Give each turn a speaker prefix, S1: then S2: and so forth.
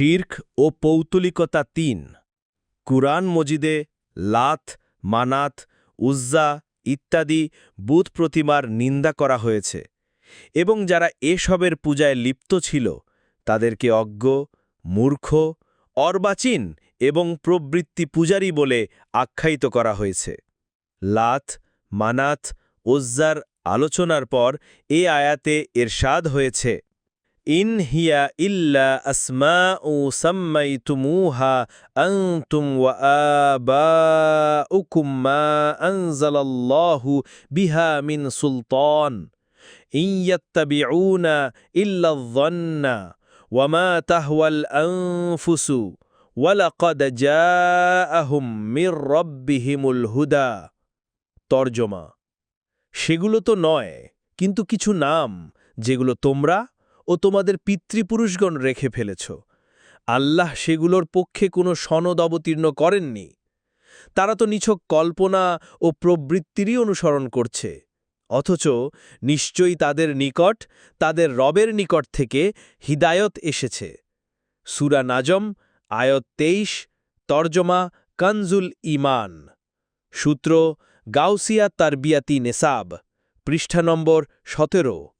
S1: শির্ক ও পৌতুলিকতা তিন কুরআন মজিদে লাথ মানাত উজ্জা ইত্যাদি বুধ প্রতিমার নিন্দা করা হয়েছে এবং যারা এসবের পূজায় লিপ্ত ছিল তাদেরকে অজ্ঞ মূর্খ অর্বাচীন এবং প্রবৃত্তি পূজারী বলে আখ্যায়িত করা হয়েছে লাথ মানাত ওজ্জার আলোচনার পর এ আয়াতে এর স্বাদ হয়েছে إن هي إلا أسماء سميتموها أنتم وآباؤكم ما أنزل الله بها من سلطان إن يتبعون إلا الظن وما تهوى الأنفس ولقد جاءهم من ربهم الهدى ترجمة
S2: شغلو تو নয় كنتو كيچو نام যেগুলো تمرا ও তোমাদের পিতৃপুরুষগণ রেখে ফেলেছ আল্লাহ সেগুলোর পক্ষে কোনো সনদ অবতীর্ণ করেননি তারা তো নিছক কল্পনা ও প্রবৃত্তিরই অনুসরণ করছে অথচ নিশ্চয়ই তাদের নিকট তাদের রবের নিকট থেকে হিদায়ত এসেছে সুরা নাজম আয়ত তেইশ তর্জমা কানজুল ইমান সূত্র গাউসিয়া তারবিয়াতি নেসাব পৃষ্ঠা নম্বর সতেরো